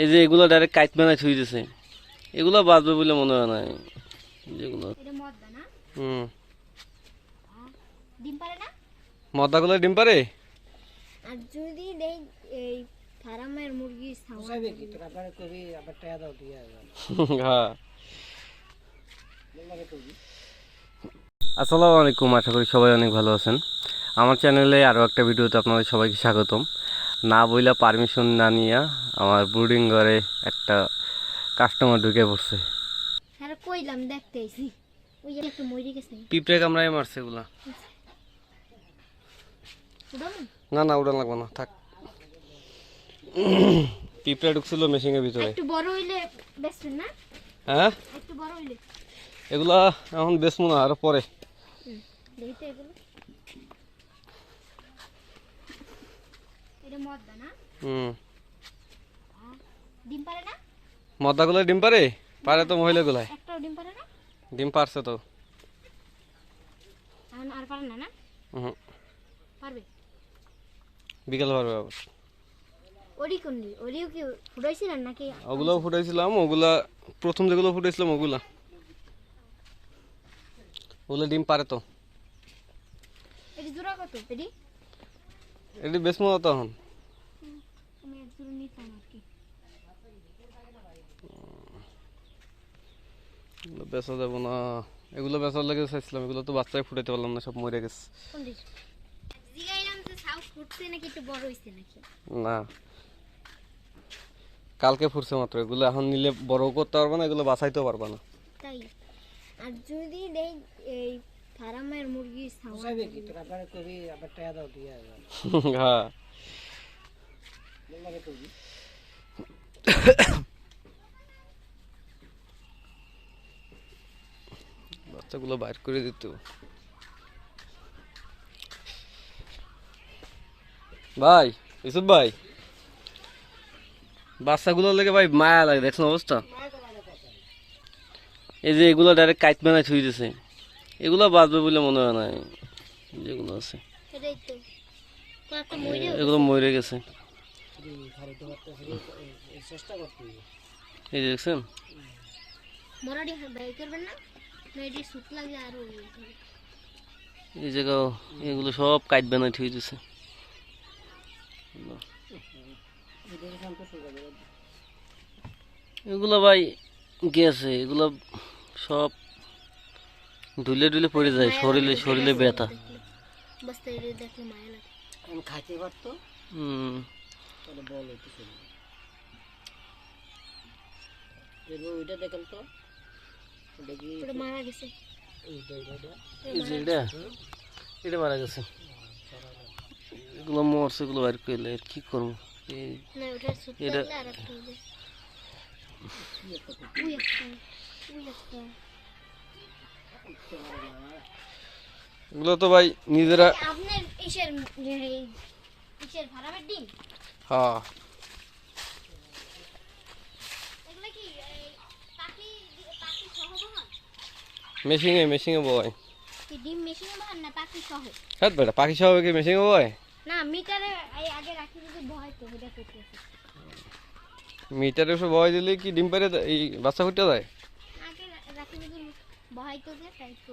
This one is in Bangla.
এই যে এগুলো ডাইরেক্ট কাইট বানাই থুই দিছে। এগুলো বাঁচবে বলে মনে হয় না? যেগুলো হুম ডিম পারে মদাগুলো ডিম পারে? আর যদি দেই এই ফার্মের মুরগি ছাওয়া কি তোরা আবার কবি আবার টাকা দাও দিয়ে হ্যাঁ আসসালামু আলাইকুম আশা করি সবাই অনেক ভালো আছেন। আমার চ্যানেলে আরও একটা ভিডিওতে আপনাদের সবাইকে স্বাগতম। না বইলা পারমিশন না নিয়ে আমার বোর্ডিং ঘরে একটা কাস্টমার ঢুকে পড়ছে। হ্যাঁ কইলাম দেখতে আইছি। ওই যে একটু মরে গেছে। পিঁপড়ে কামড়ায় মারছে এগুলা। না। না উড়ান লাগবে না থাক। পিঁপড়ে ঢুকছিল মেশিনের ভিতরে। একটু বড় হইলে বেচবেন না? হ্যাঁ? একটু বড় হইলে। এগুলা এখন বেচবো না আরও পরে। দেখি তো এগুলো এটা মদ্দা না হুম। ডিম পারে না? মদাগুলো ডিম পারে? পারে তো মহিলাগুলাই। একটাও ডিম পারে না? ডিম পারছে তো। এখন আর পারে না না? হুম। পারবে? বিকেল পারবে আবার ওরি কোন ওরিও কি ফুটাইছিলেন নাকি? ওগুলো ফুটাইছিলাম ওগুলা প্রথম যেগুলো ফুটাইছিলাম ওগুলা। ওগুলো ডিম পারে তো। এটি জোড়া কত? এটি? এটি বেশ মজা তখন আমি এক জোড়া নিতাম আর কি এগুলো বেচা যাব না। এগুলো বেচার লাগে চাইছিলাম এগুলো তো বাচ্চায় ফুটাইতে পারলাম না সব মরে গেছে। কোন দিস জিগাইলাম যে সাউথ ফুটছে নাকি একটু বড় হইছে নাকি? না। কালকে ফুটছে মাত্র এগুলো এখন নিলে বড় করতে পারবে না এগুলো বাঁচাইতেও পারবে না। তাই। আর যদি দেই এই ফার্মের মুরগি ছাওয়া কি তোরা আবার কবি আবার টাকা দাও দিয়ে হ্যাঁ। কবি। বাচ্চাগুলো বাইর করে দিত। ভাই ইসুফ ভাই বাচ্চাগুলো লেগে ভাই মায়া লাগে, দেখছেন অবস্থা? এই যে এগুলো ডাইরেক্ট কাইট বানাই থুই দিছে। এগুলো বাঁচবে বলে মনে হয় না যেগুলো আছে। এগুলো মরে গেছে। এই দেখছেন? না এই জায়গাও এগুলো সব কাইট বানাই থুই দিছে। এগুলো ভাই গেছে এগুলো সব ধুলে ধুলে পড়ে যায় শরীরে শরীরে ব্যথা। বস্তা এটি দেখলে মায়া লাগে। আমি খাইতে পারতো? হুম। তাহলে বল একটু শুনি। এবার ওইটা দেখেন তো। মারা গেছে এইটা এইটা এই যে এটা এটা মারা গেছে এগুলো মরছে এগুলো বাইর করলে আর কি করব এই না ওটা সুত এটা- লাগলে আর একটা হবে উই একটা উই একটা এগুলো তো ভাই নিজেরা আপনার ইসের এই ইসের ফার্মের ডিম হ্যাঁ এগুলো কি এই পাখি পাখি সহ বহন মেশিনে মেশিনে বয়। ডিম মেশিংয়ে বয় না পাখি সহ? হ্যাঁ বেটা পাখি সহ কি মেশিনে বয়? না মিটারে আগে রাখি যদি বয় তো এটা করতে মিটারে সব বয় দিলে কি ডিম পারে এই বাচ্চা ফুটে যায় আগে রাখি যদি বয় তো যে তাই তো